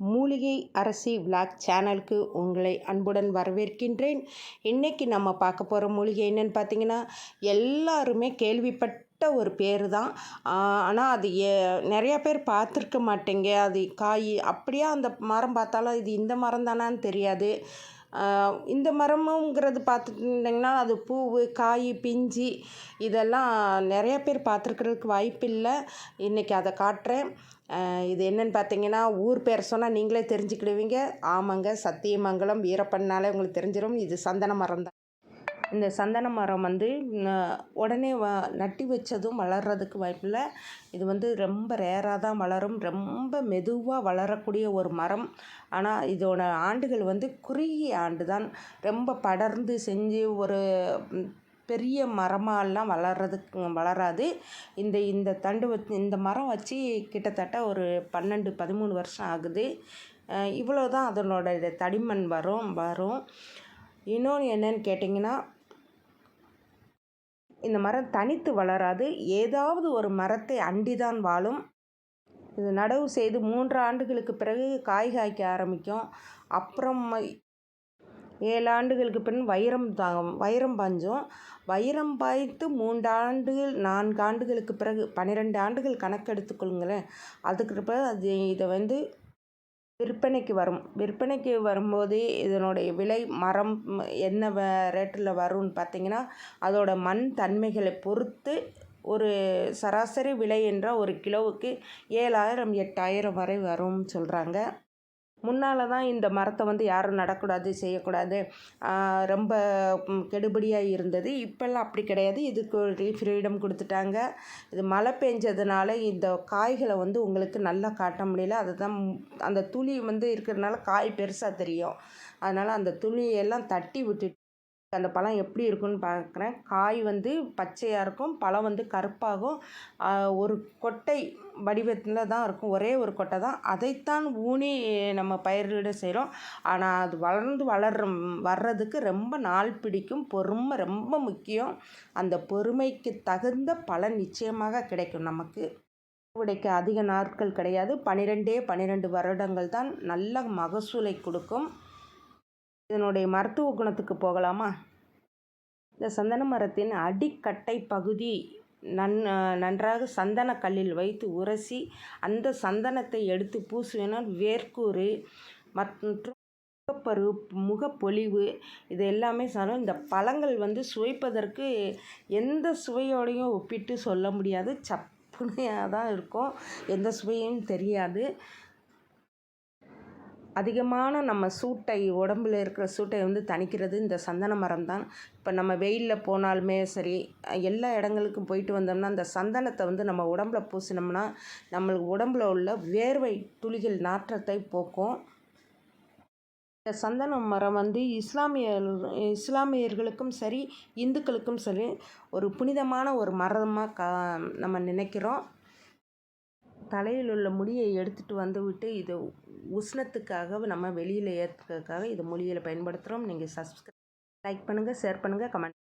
மூலிகை அரசி விளாக் சேனலுக்கு உங்களை அன்புடன் வரவேற்கின்றேன். இன்றைக்கி நம்ம பார்க்க போகிற மூலிகை என்னென்னு பார்த்தீங்கன்னா எல்லாருமே கேள்விப்பட்ட ஒரு பேர் தான் ஆனால் அது ஏ நிறையா பேர் பார்த்துருக்க மாட்டேங்க. அது காய் அப்படியே அந்த மரம் பார்த்தாலும் இது இந்த மரம் தானான்னு தெரியாது. இந்த மரமுங்கிறது பார்த்துட்டிங்கன்னா அது பூவு காய் பிஞ்சு இதெல்லாம் நிறையா பேர் பார்த்துருக்கறதுக்கு வாய்ப்பில்லை. இன்றைக்கி அதை காட்டுறேன். இது என்னென்னு பார்த்தீங்கன்னா ஊர் பேர் சொன்னால் நீங்களே தெரிஞ்சுக்கிடுவீங்க. ஆமாங்க சத்தியமங்கலம் வீரப்பன்னாலே உங்களுக்கு தெரிஞ்சிடும் இது சந்தன மரம் தான் இந்த சந்தன மரம் வந்து உடனே வ நட்டி வச்சதும் வளர்கிறதுக்கு வாய்ப்பில்லை. இது வந்து ரொம்ப ரேராக தான் வளரும். ரொம்ப மெதுவாக வளரக்கூடிய ஒரு மரம். ஆனால் இதோட ஆண்டுகள் வந்து குறுகிய ஆண்டு தான். ரொம்ப படர்ந்து செஞ்சு ஒரு பெரிய மரமாலாம் வளர்கிறதுக்கு வளராது. இந்த இந்த தண்டு வச்சு இந்த மரம் வச்சு கிட்டத்தட்ட ஒரு பன்னெண்டு பதிமூணு வருஷம் ஆகுது. இவ்வளோ தான் அதனோட தடிமண் வரும் வரும். இன்னொன்று என்னன்னு கேட்டிங்கன்னா இந்த மரம் தனித்து வளராது. ஏதாவது ஒரு மரத்தை அண்டிதான் வாழும். இது நடவு செய்து மூன்று ஆண்டுகளுக்கு பிறகு காய் காய்க்க ஆரம்பிக்கும். அப்புறம் ஏழு ஆண்டுகளுக்கு பின் வைரம் தா வைரம் பாய்ஞ்சும். வைரம் பாய்த்து மூன்றாண்டுகள் நான்கு ஆண்டுகளுக்கு பிறகு பன்னிரெண்டு ஆண்டுகள் கணக்கு எடுத்துக்கொள்ளுங்களேன் அதுக்கு பிறகு அது இதை வந்து விற்பனைக்கு வரும். விற்பனைக்கு வரும்போது இதனுடைய விலை மரம் என்ன ரேட்டில் வரும்னு பார்த்தீங்கன்னா அதோட மண் தன்மைகளை பொறுத்து ஒரு சராசரி விலை என்றால் ஒரு கிலோவுக்கு ஏழாயிரம் எட்டாயிரம் வரை வரும்னு சொல்கிறாங்க முன்னால் தான் இந்த மரத்தை வந்து யாரும் நடக்கூடாது செய்யக்கூடாது. ரொம்ப கெடுபடியாக இருந்தது. இப்போல்லாம் அப்படி கிடையாது. இதுக்கு ஃப்ரீடம் கொடுத்துட்டாங்க. இது மழை பெஞ்சதுனால இந்த காய்களை வந்து உங்களுக்கு நல்லா காட்ட முடியல. அதுதான் அந்த துளி வந்து இருக்கிறதுனால காய் பெருசாக தெரியும். அதனால் அந்த துளியெல்லாம் தட்டி விட்டுட்டு அந்த பழம் எப்படி இருக்குன்னு பார்க்குறேன் காய் வந்து பச்சையாக இருக்கும் பழம் வந்து கருப்பாகும். ஒரு கொட்டை வடிவத்தில் தான் இருக்கும் ஒரே ஒரு கொட்டை தான். அதைத்தான் ஊனி நம்ம பயிரிட செய்கிறோம் ஆனால் அது வளர்ந்து வளர்ற வர்றதுக்கு ரொம்ப நாள் பிடிக்கும். பொறுமை ரொம்ப முக்கியம். அந்த பொறுமைக்கு தகுந்த பலன் நிச்சயமாக கிடைக்கும் நமக்கு. அறுவடைக்கு அதிக நாட்கள் கிடையாது. பன்னிரெண்டே பன்னிரெண்டு வருடங்கள் தான் நல்ல மகசூலை கொடுக்கும். இதனுடைய மருத்துவ குணத்துக்கு போகலாமா? இந்த சந்தன மரத்தின் அடிக்கட்டை பகுதி நன் நன்றாக சந்தன கல்லில் வைத்து உரசி அந்த சந்தனத்தை எடுத்து பூசுவேனால் வேர்க்கூறு மற்றும் முகப்பரு முகப்பொலிவு இது எல்லாமே சாரும். இந்த பழங்கள் வந்து சுவைப்பதற்கு எந்த சுவையோடையும் ஒப்பிட்டு சொல்ல முடியாது. சப்புனையாக தான் இருக்கும். எந்த சுவையும் தெரியாது. அதிகமான நம்ம சூட்டை உடம்புல இருக்கிற சூட்டை வந்து தணிக்கிறது இந்த சந்தன மரம் தான் இப்போ நம்ம வெயிலில் போனாலுமே சரி எல்லா இடங்களுக்கும் போயிட்டு வந்தோம்னா அந்த சந்தனத்தை வந்து நம்ம உடம்புல பூசினோம்னா நம்மளுக்கு உடம்புல உள்ள வேர்வை துளிகள் நாற்றத்தை போக்கும். இந்த சந்தன மரம் வந்து இஸ்லாமிய இஸ்லாமியர்களுக்கும் சரி இந்துக்களுக்கும் சரி ஒரு புனிதமான ஒரு மரமாக க நம்ம நினைக்கிறோம். தலையில் உள்ள முடியை எடுத்துகிட்டு வந்து விட்டு இது உஷ்ணத்துக்காக நம்ம வெளியில் ஏற்றுறதுக்காக இது மொழியில் பயன்படுத்துகிறோம் நீங்கள் சப்ஸ்கிரைப் லைக் பண்ணுங்கள் ஷேர் பண்ணுங்கள் கமெண்ட்